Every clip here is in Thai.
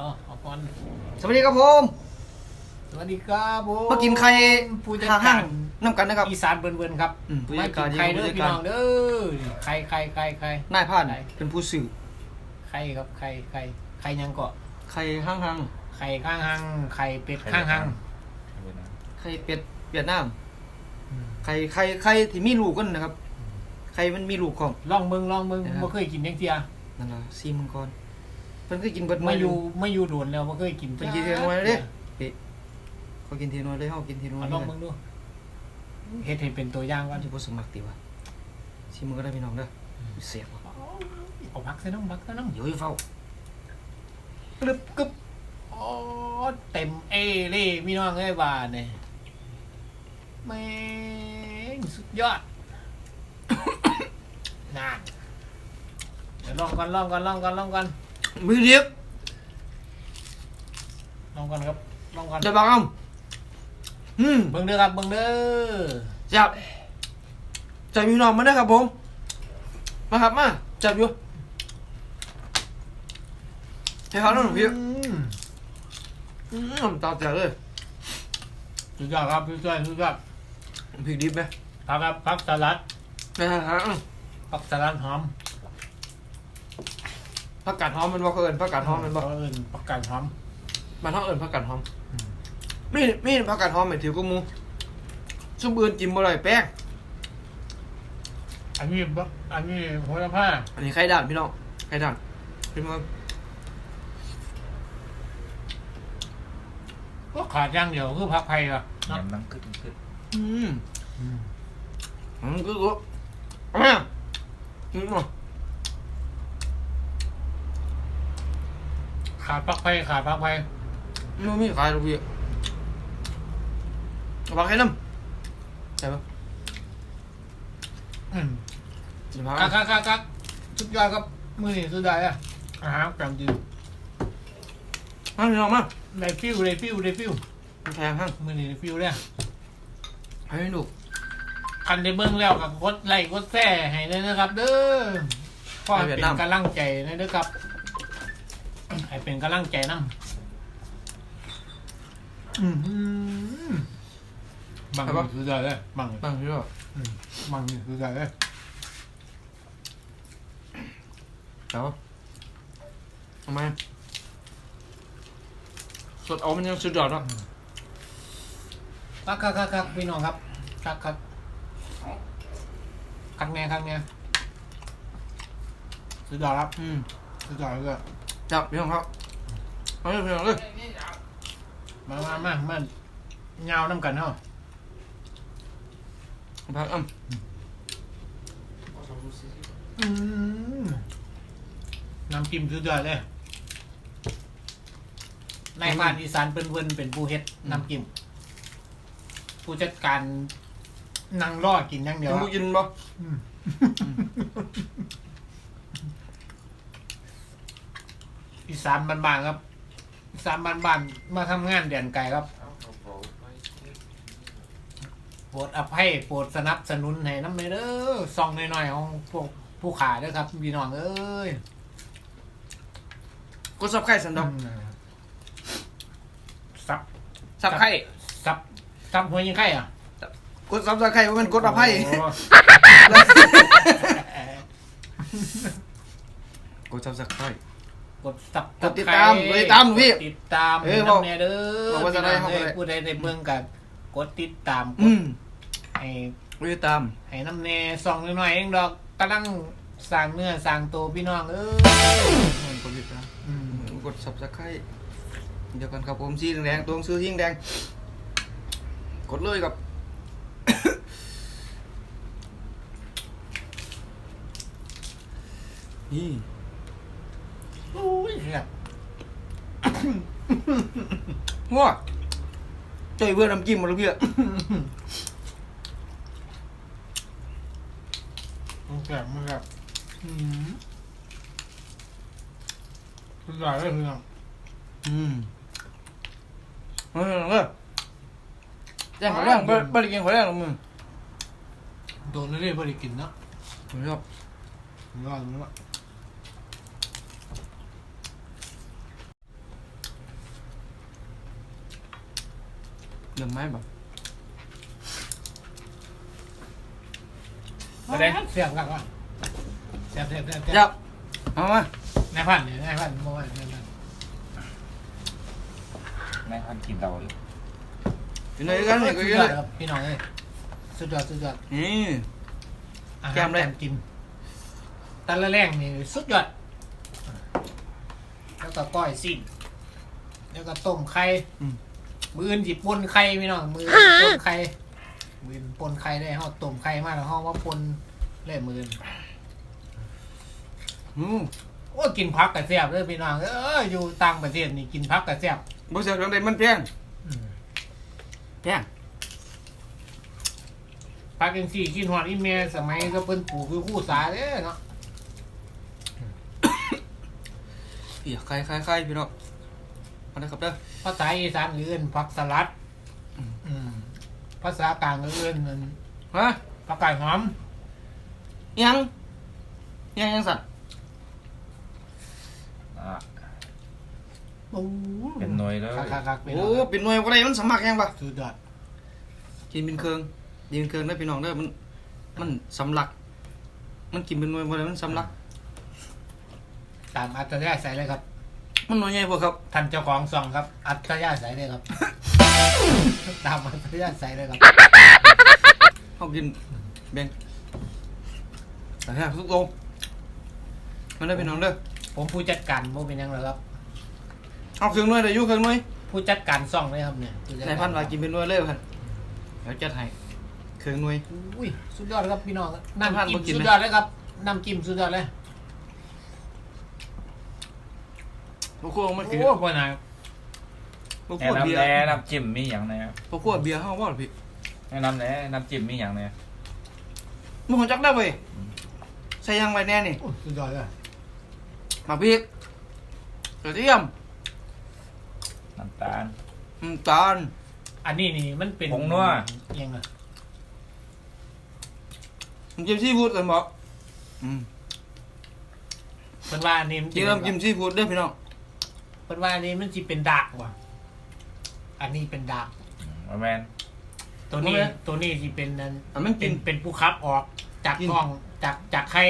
เอาเอาก่อนสวัสดีครับผมสวัสดีครับผมมากินไข่ผู้จัดทางกาห้างรน้ำกันนะครับ อีสานเบิ่นๆครับอืมผู้มาจัดกิการนไข่เด้อผู้จัดพี่การน้องเด้อไข่ไข่ไข่ไข่นายพรานไหนเป็นผู้สื่อไข่ครับไข่ไข่ไข่ยังเกาะไข่ห้างห้างไข่ข้างหังไข่เป็ดข้างหังไข่เป็ดเวียดนามไข่ไข่ไข่ที่มีลูกกันนะครับไข่มันมีลูกของ ลองมึงลองมึงนะครับ บ่เคยกินจังเทียนั่นล่ะซีมังกรเพิ่นเคยกินเบิดมามื้อยู่ไม่อยู่โดนแล้วบ่เคยกินเพิ่นกินเทียนน้อยเลยเฮ้ยเขากินเทียนน้อยเลยเฮากินเทียนน้อยเอาเลลองมึยงดูเฮ็ดให้เป็นตัวอย่างก่ว่าอนจะบ่สมัครติวะซีมึงก็ได้พี่น้องเด้อเสียบว่ะเอาพักใส่น้ำพักใส่น้ำเดี๋ยวให้เฝ้ากรึบกึบอ๋อเต็มเอเล่พี่น้องเอ้ยบาดเนี่ยแม่งสุดยอดนานเดี๋ยวลองก่อนลองก่อนลองก่อนลองก่อน มือเดียวลองก่อนครับลองก่อนจะบังอ้ํอืมเบิ่งเด้อครับเบิ่งเด้อจับจับพี่น้องมาเด้อครับผม มาครับมาจับอยู่ให้เขาหน่อยพี่อืมอืมตาแตกเลยสุดยอดครับสุดยอดสุดยอดพริกดิบไหมผักครับผักสลัดไม่ใช่ครับอืมผักสลัดหอม ผักกาดหอมมันบ่เขาเอิญผักกาดหอมมันบ่เขาเอิ้นผักกาดหอมมันเขาเอิญผักกาดหอมอืมมีมีผักกาดหอมไม่ถือกูมูซุปอื่นจิ้มบ่ได้แป้งอันนี้บอันนี้โหระพาอันนี้ไข่ด่านพี่น้องไข่ด่านเป็นมันก็ขาดอย่างเดียวคือผักไผ่อะเนาะยำน้ำขึ้นขึ้นอืมอืมอืมคือกูเอามาอืมเอา ขาดผักไผ่ขาดผักไผ่ไม่มีขายหรอกพี่เอาผักให้น้ำใช่ปะอืมเดี๋ยวผักกัให้กกักกักกักสุดยอดครับ มือนี่สุดยอดอะอาหารกลางจืดมาพี่น้องมาได้ฟิวได้ฟิวได้ฟิวแทงห้างมือนี่ได้ฟิวเลยให้ดูคันได้เบิ่งแล้วกับกดไลค์กดแชร์ให้เลยนะครับ เด้อขอให้เป็นกำลังใจนะเด้อครับ ให้เป็นกำลังใจนำอืมบังนี่สุดยอดเลยบังนี่บ้างพี่น้องอืมบังนี่สุดยอดเลยเอาทำไมสดเอามันยังสุดยอดเนาะคักคักคักคักพี่น้องครับคักคักคักแน่คักแน่สุดยอดครับ อืมสุดยอดเลย จับพี่น้องครับเอาเลยพี่น้องเลยมามามามาเงาน้ำกันเนาะผักอ่อืมน้ำจิ้มสุดยอดเลยในบ้านอีสานเป็นเวินเป็นผู้เฮ็ดน้ำจิ้มผู้จัดการนั่งรอกินอย่างำเดียวจะคมูรับกินบ่ อืมอีสานบ้านๆครับอีสานบ้านๆมาทำงานเดือนไกลครับโปรดอภัยโปรดสนับสนุนให้น้ำเด้อซองหน่อยๆของพวกผู้ขาเด้อครับพี่น้องเอ้ยกดซับไข่สันดอกซับซับไข่ซับซับหัวยิงไข่อะกดซับไข่ว่ามันกดอภัยโอ้กดซับไข่ กดซับกดติดตามกดติดตามพี่ติดตามเออบอกน้ำเนี่ยเด้อบอกว่าจะได้พี่น้องเอ้ยเข้าไปผู้ใดในเมืองกับกดติดตามกอืดมให้กดติดตามให้น้ำเนซองหน่อยๆเองดอกกำลังสร้างเนื้อสร้างตัวพี่น้องเอ้ยกดติดตามอืมกดซับไข่เดียวกันครับผมสีแดงๆตัวหนังสือสีแดงกดเลยครับนี่ อุ้ยเสียบงัวใจเพื่อนน้ำจิ้มมาลูกเพี่ยมันแสบมันแสบอืมสุดยอดเลยพี่น้องอืมเออเออแจ้งขอแรงบ่บ่ได้กินขอแรงหรอกมึงโดนเรื่อยๆพอได้กินเนาะผมชอบ ยอดเลยว่ะ เรื่องไม้แบบไปเลย เสียบกันก่อนเสียบเสียบเสียบเสียบยับเอามานายพันธุ์เนี่ยนายพันธุ์เมื่อวานนายพันธุ์แม่ทันกินเราเลยอยู่ไหนกันเนี่ยก็สุดเยยออะดครับพี่น้องเอ้ยสุดยอดสุดยอดนี่ อาหารแก้มเลยการกินแต่ละแรงนี่สุดยอด แล้วก็ก้อยสิ้นแล้วก็ต้มไข่อืม มืออื่นจิปนไข่พี่น้องมือปนไข่มืออื่นปนไข่ได้ห่อต้มไข่มาแล้วห่อว่าปนเลยมืออื่นอืมโอ้ยกินพักกระเสียบเลยพี่น้องเอออยู่ต่างประเทศนี่กินพักกระเสียบบ่เสียเรื่องใดมันแพงอืมแพงพักเองสี่กินหอดอีเมลสมัยก็เพิ่นปลูกคือคู่สาเด้อเนาะเอียใครใครใครพี่น้อง มาได้ครับเด้อภาษาอีสานเอื่นผักสลัดอืมอืมภาษากลางก็เอื่นมันฮะผักกาดหอมยังยังยังสัตว์อะโอ้เป็นหน่วยเลยคักคักคักเป็นโอ้เป็นหน่วยอะไรมันสมัครยังปะสุดยอดกินเป็นเครื่องกินเป็นเครื่องได้อพี่น้องเด้อมัน มันสำลัก มันกินเป็นหน่วยอะไรมันสำลักตามอัตยาใส่เลยครับ มันหน่วยใหญ่พอครับ ท่านเจ้าของซองครับ อัตยาใส่เลยครับ ตามอัตยาใส่เลยครับเขากินแบ่งแต่แค่ทุกลงมันได้อพี่น้องเด้อผมผู้จัดการโมเป็นหยังหรอกครับ เอาเครื่องหน่วยได้อยู่เครื่องหน่วยผู้จัดการซ่องเลยครับเนี่ยผู้จัดนายกรพันว่ากินเป็นหน่วยเลยพันเดี๋ยวจัดให้เครื่องหน่วยอุ้ยสุดยอดครับพี่น้องนายพันน้ำบ่กิจิ้นมไหมสุดยอดเลยครับน้ำจิ้มสุดยอดเลย พวกขั้วมันคือโอ้พ่อนาพวกแนะขั้วเบียนำร์แนะน้ำจิ้มมีอย่างแน่พวกขั้วเบียร์เฮาว่าหรอพี่แนะนำแนะน้ำจิ้มมีอย่างแน่มึงหัวจักได้เว้ยใส่ยังไว้แน่นี่ โอ้สุดยอดเลยมาพริกกระเทียมน้ำตาล น้ำตาลอันนี้นี่มันเป็นผงนัวยังไงน้ำจิ้มซีฟู้ดกันบ่อืมเป็นว่าอันนี้มันกินน้ำจิ้มซีฟู้ดเด้อพี่น้อง เป็นว่าอันนี้มันจะเป็นดากว่ะ อันนี้เป็นดากมาแมน ตัวนี้ ตัวนี้ที่เป็นอันอันมันเป็กินน เป็นผู้คับออกจากกิน กล้องจากจากใคร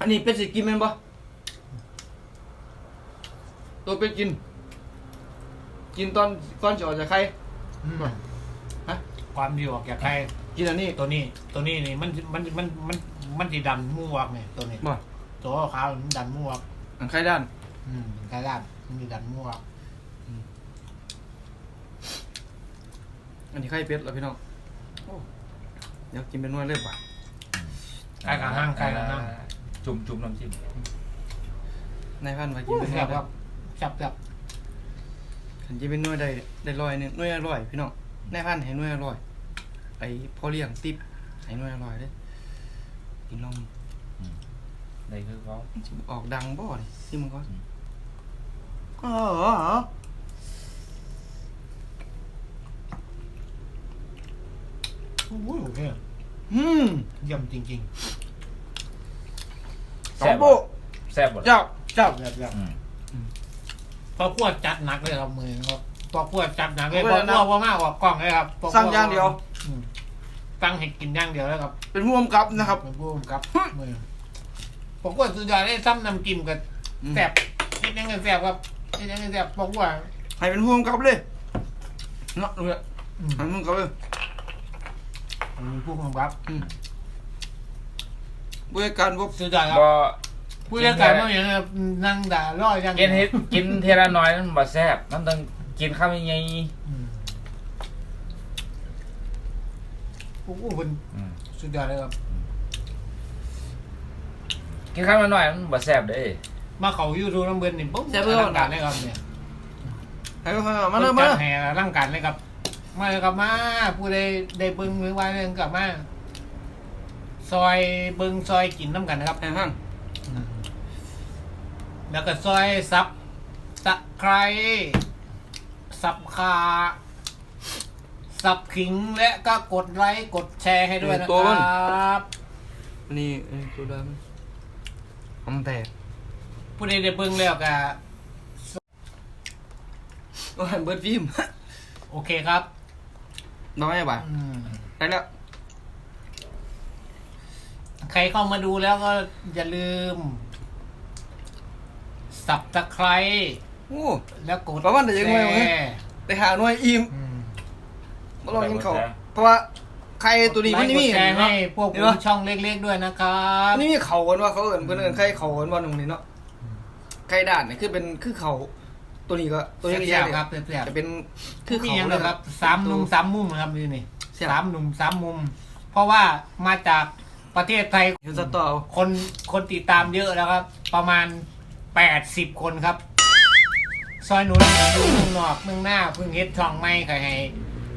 อันนี้เป็ดสิกินแม่นบ่ตัวเป็ดกิน กินตอนก่อนจะออกจากไข่ ฮะ ความดีออกจากใคร กินอันนี้ตัวนี้ ตัวนี้นี่มันมันมันมันมันจะดันมูออกเนี่ยตัวนี้บ่ตัวขาวมันดันมูออกอันไข่ด้าน อืมใครด้านมันจะดันมูออกอันนี้ไข่เป็ดแล้วพี่น้องโอ้เดี๋ยวกินเป็นหน่วยเลยป่ะใครกับห้างใครกับห้างจุ่มจุ่มน้ำจิ้มนายพันว่ากินเป็นหน่แซ่วยบเด้คอรับแซ่บแซ่บขันจะเป็นหน่วยได้ได้ร้อยหนึงหน่วยละร้อยพี่น้องนายพันให้หน่วยละร้อยไอ้พ่อเลี้ยงติ๊บให้หน่วยละร้อยเด้อกินลองในคือเขาสิออกดังบ่นี่ที่มึงก่ อนอืมอ๋อโอ้ยโอเคอืมเยี่ยมจริงสองโบแซ่บหมดเจ้าเจ้าๆแบบแบบอืมพอพวดจัดหนักเลยครับมือครับพอพวดจัดหนักเลยพพออพวดพวดว่ามากกว่ากล้องเลยครับพสั่งอย่างเดียว อืมสั่งให้กินอย่างเดียวแล้วครับเป็นผู้กำกับนะครับเป็นผู้กำกับมือผมว่าสุดยอดได้ซ้ำน้ำจิ้มกับอืมแซ่บนิดยังไงแซ่บครับ นิดยังไงแซ่บบอกว่าให้เป็นผู้กำกับเลยเนาะดูเลยอืมให้เป็นผู้กำกับเลยเป็นผู้กำกับอืมบริการพวกสุดยอดครับก็ผู้จัดการมาอย่างนี้ครับนั่งด่าล่ออย่างกินเฮ็ดกินเทละน้อยมันบ่แซ่บมันต้องกินข้าวใหญ่อืมโอ้โหเป็นๆอืมสุดยอดเลยครับ กินข้าวน้อยๆมันบ่แซ่บเด้ มาเขายูทูบน้ำเบิร์นนี่ปุ๊บแซ่บอเบิ่งลังการเลยครับเนี่ยให้เขามาเลยมาจัดแห่ร่างการเลยครับ มาเลยครับมาผู้ใดได้เบิ้งหรือว่าเรื่องกลับมาซอยเบิ้งซอยกินน้ำกันนะครับให้ห้างแล้วก็ซอยซับตะไคร้สับคาสับขิงและก็กดไลค์กดแชร์ให้ด้วยนะครับอันนี้เอ้ยตัวดำหอมแตก ผู้ใดได้เบิ้งแล้วก็โอ้ยเบิร์ดฟิล์มโอเคครับน้องไอ้บ่ายอืมได้แล้ว ใครเข้ามาดูแล้วก็อย่าลืม สับตะไคร้โอ้ แล้วกดประมาณเดี๋ยวยังไงวะแชร์ไปหาหน่วยอิ่มอืมมาลองกินเขาวเพราะว่าใครตัวนี้ไลมันค์นี่กมีดแชร์ให้พวกเห็นคุปะณช่องเล็กๆด้วยนะครับ มันนี่มีเขากันว่าเขาเอิญเพื่อนเอิญใครเขากันว่าหนึ่งนี่เนาะ ใครด่านนี่คือเป็นคือเขาตัวนี้ก็ตัวนี้เสียบๆครับเสียบจะเป็นๆคือมีเขาอย่างเลเดียยวครับสามหนุ่มสามมุมนะครับนี่นี่เสียบสามหนุ่มสามมุม เพราะว่ามาจากประเทศไทยเห็นสตอเอาคนคนติดตามเยอะแล้วครับ ประมาณแปดสิบคนครับ ซอยหนุนอยู่เมืองนอกเมืองหน้าเพิ่งเฮ็ดช่องไม่ก็ให้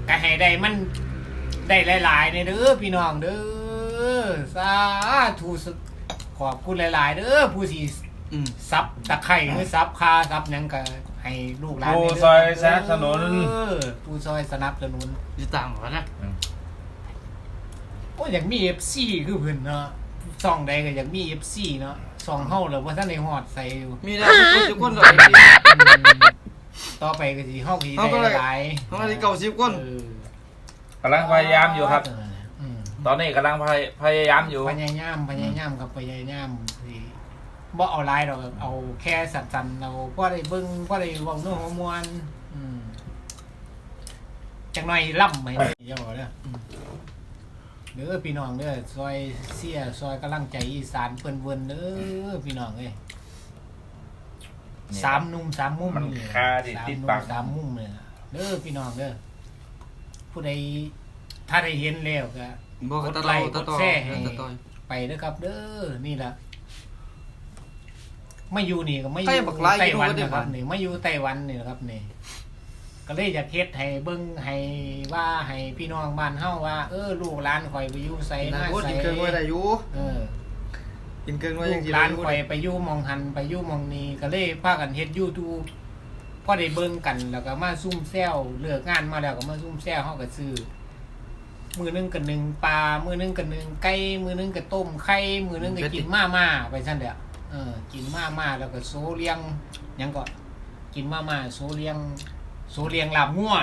ก็ให้ได้มันได้หลายๆเนี่ยเด้อพี่น้องเด้อสาธุสขอบคุณหลาย ๆ เด้อผู้ที่ อืมซับตะไคร่หรือซับคาซับหยังก็ให้ลูกหลานผู้ได้เด้ซอยสนับสนุน เออผู้ซอยสนับสนุน อยู่ต่างหรอนะโอ้ยอยากมี FC คือเพิ่นเนาะช่องใดก็อยากมี FC เนาะช่องเฮาแล้วว่าท่านได้ฮอดใส่อยู่มีได้ทุกคนทุกคนเลยต่อไปก็สิเฮาก็สิเฮาก็เลได้ยหลายทั้งนั้นที่เก่าสิบคน เออกำลังพยายามอยู่ครับ อืมตอนนี้กำลังพยพยายามอยู่ พยายามพยายามครับพยายามสิ บ่เอาหลายดอกครับเอาแค่สั้นๆเอาพอได้เบิ่งพอได้เว้าเนื้อหัวมวนอืมจังหน่อยล่ำให้ได้อย่าบอกเด้ออืมเด้อพี่น้องเด้อซอยเสียซอยกำลังใจอีสานเพิ่นเวินเด้อพี่น้องเอ้ยสามหนุ่มสามมุมมันนี่คาดิสามติดหนุ่ปามกสามมุมเลยนะเด้อพี่น้องเด้อผู้ใดถ้าได้เห็นแล้วก็บอกกดตะไลตอค์ตะตอกดแชร์ให้ตะตอไปเด้อครับ เด้อนี่ล่ะ ไม่อยู่นี่ก็ไม่อใครยู่บักหลายไต้หวันอยู่นะครับก็ได้นี่ไม่อยู่ไต้หวันนี่นะครับนี่ ก็เลยอยากเฮ็ดให้เบิ่งให้ว่าให้พี่น้องบ้านเฮาว่า เออลูกหลานข่อยไปอยู่ไสนะมาโอ้ไสกินเกินไว้ได้อยู่เออ กินเกินไว้ลูยังกกินหลานอยู่ข่อยไปอยู่หมองหันไปอยู่หมองนี้ก็เลยพากันเฮ็ด YouTube พอได้เบิ่งกันแล้วก็มาซุ่มแซวเลิกงานมาแล้วก็มาซุ่มแซวเฮาก็ซื้อมือหนึงก็หนึ่งปลามือหนึงก็หนึ่งไก่มือหนึงก็ต้มไข่มือหนึงก็กินมาม่าไปซั่นแหละ เออ กินมาม่าแล้วก็โซเลียงหยังก็กินมาม่าโซเลียงโซเลียงลาบงัว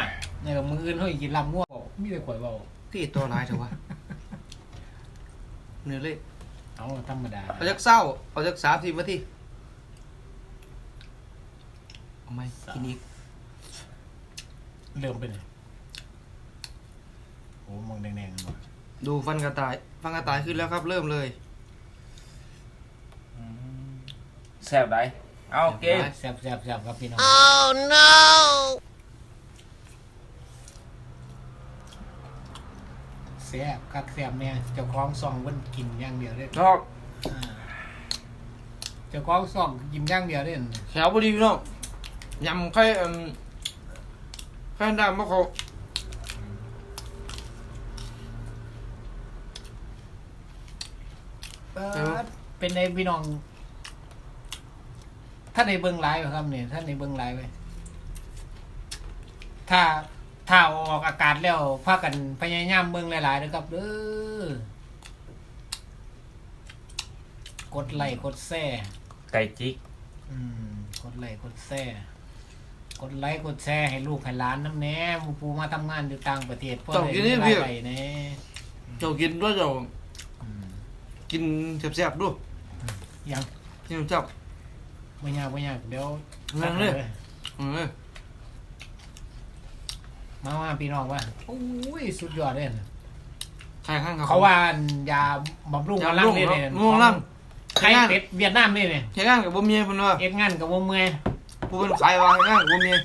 เนี่ยก็มืออื่นเฮาอีกกินลาบงัวมีแต่ข่อยเว้าที่ตัวร้ายเถอะวะเนื้อเลยเอาธรรมดาเอาจากเศร้าเอาจากสามสิบนาทีเอาไหมกินอีกเริ่มไปเลยโอ้มองแดงๆบ่ดูฟันกระต่าย ฟันกระต่ายขึ้นแล้วครับ เริ่มเลย แซ่บได้เอาโอเคแซ่บแซ่บแซ่บครับพี่น้องแซ่บคักแซ่บเนี่ยเจ้าของซองเพิ่นกินอย่างเดียวเด้อชอบอ่าเจ้าของซองกินอย่างเดียวเด้อแถวพอดีพี่น้องยำไข่เอิ่มไข่ดำมะเขาเออเป็นในพี่น้อง ท่านในเบิ่งไลฟ์บ่ครับเนี่ยท่านในเบิ่งไลฟ์ไว้ถ้าถ้าออกอากาศแล้วพากันพยายามเบิ่งหลายๆนะครับเด้อกดไลค์กดแชร์ไก่จิกอืมกดไลค์กดแชร์กดไลค์กดแชร์ให้ลูกให้หลานน้ำแหน่หมูปูมาทำงานอยู่ต่างประเทศเพื่อได้มีรายได้แหน่เจ้ากินด้วยเจ้าอืมกินแซ่บๆด้วยยังกินแซ่บ ไม่ยากไม่ยากเดี๋ยวนั่งเลย เออมาว่าพี่น้องว่าโอ้ยสุดยอดเลยนะไข่ข้างเขาว่าอันยาบำรุงยากำลังลุ่งนี่เนาะเนี่ยลุ่งล่างไข่เป็ดเวียดนามนี่เนี่ยใช้งานกับบ่เมียเพิ่นว่าเอ็ดงานกับวงเมื่อยผู้เป็นขายวางงานกับบ่เมีย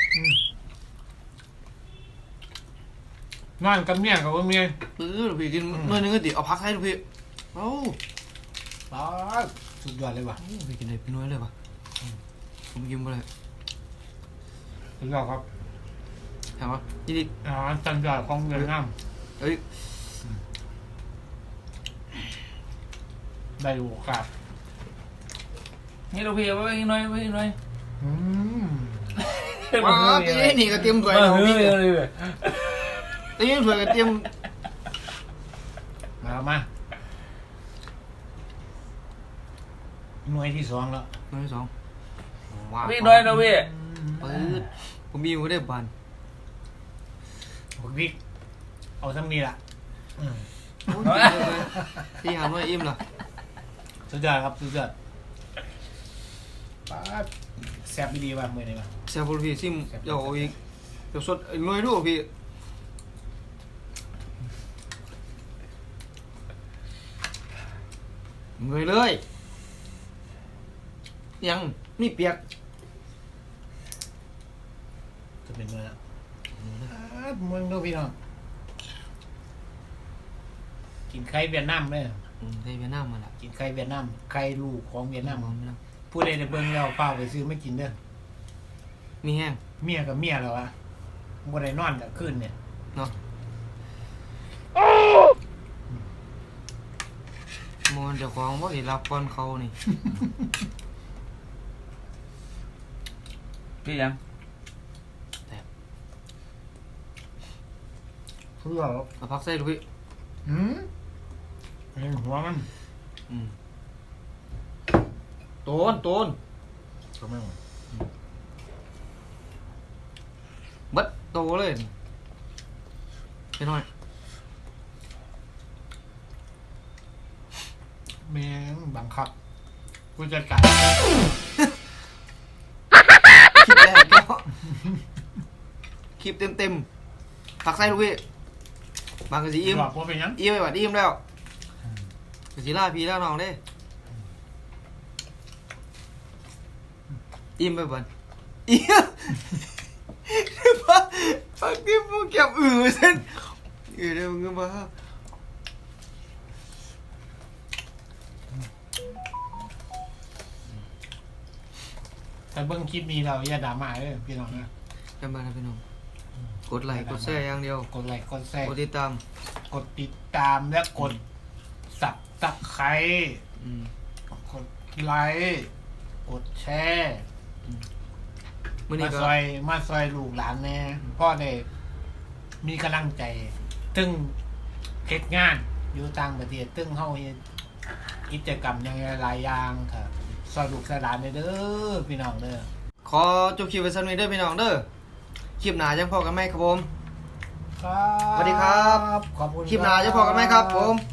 งานกับเมียกับวงเมื่อยเออลูกพี่กินมื้อนึงก็ติเอาผักให้ลูกพี่เอ้าป๊าดสุดยอดเลยว่ะไปกินได้เป็นน้อยเลยป่ะ ผมกินบ่ได้สุดยอดครับถามว่านี่ดิอาหารจันยอดของเวียดนามเอ้ยได้โอกาสนี่ลูกพี่เอาไว้อีกหน่อยไว้อีกหน่อยอืมว้าวตีนี่ก็เตรียมถ้วยเอแล้อวเฮ้พี่ยเลยเลยตีนี่ถ้วยก็เตรียมมาครับมาหน่วยที่สองแล้วน้อยสอง ว้าวพี่หน่อยนะพี่ปื๊ดผมมีอยู่ได้บานบักพริกเอาซ้ำนี้ล่ะอืมที่หาหน่วยอิ่มเหรอสุดยอดครับสุดยอดป๊าดแซ่บดีว่ะมื้อนี้ว่ะแซ่บบ่พี่ซิมเดี๋ยวเอาอีกเดี๋ยวสดหน่วยดูพี่เงยเลย ยังนี่เปียก จะเป็นมื้อละป๊าดมึงดูพี่น้องกินไข่เวียดนามเด้ออืมไทยเวียดนามมาละกินไข่เวียดนามไข่ลูกของเวียดนามน้ำน้ผู้ใดได้เบิ่งแล้วเฝ้าไปซื้อไม่กินเด้อำมีแห้งเมียกับเมียแล้ววะบ่ได้นอนกับคืนเนี่ยเนาะมอนเจ้าของว่าสิรับก่อนเขานี่พี่ยัง เพื่อเอาพักใส่ดูพี่หืมเห็นหัวมันอืมโตนโตนก็ไม่เบัดโตเลยไปหน่อยแม่งบังคับกูจัดการคลิปแรกก็คลิปเต็มเต็มๆพักใส่ดูพี่ บางกะสีอิ่มบอกว่าเป็นหยังอิ่มไปบัดอิ่มแล้วกะสีลาพี่แล้วน้องเด้อิ่มไปบัดอิ่มพักพักที่พวกเก็บอือเส้นอือเดี๋ยวมึงมาแต่เบิ่งคลิปนี้เราอย่าด่ามาเลยพี่น้องนะกันมาแล้วพี่น้องก ดไลค์กดแชร์อย่างเดียว กดไลค์กดแชร์กดติดตาม กดติดตามและกดสับตะไคร้อืมกดไลค์กดแชร์มื้อนี้มาก็ ซอยมาซอยลูกหลานแน่พ่อได้มีกำลังใจตึงเฮ็ดงานอยู่ต่างประเทศตึงเฮาเฮ็ดกิจกรรมอย่างหลายอย่างครับซอยลูกซอยหลานเด้อพี่น้องเด้อ ขอจบคลิปไว้สักนิดเด้อพี่น้องเด้อ คลิปหน้าจังพอกันไหมครับผม ครับสวัสดีครับ ขอบคุณคลิปหน้าจะพอกันไหมครับผมได้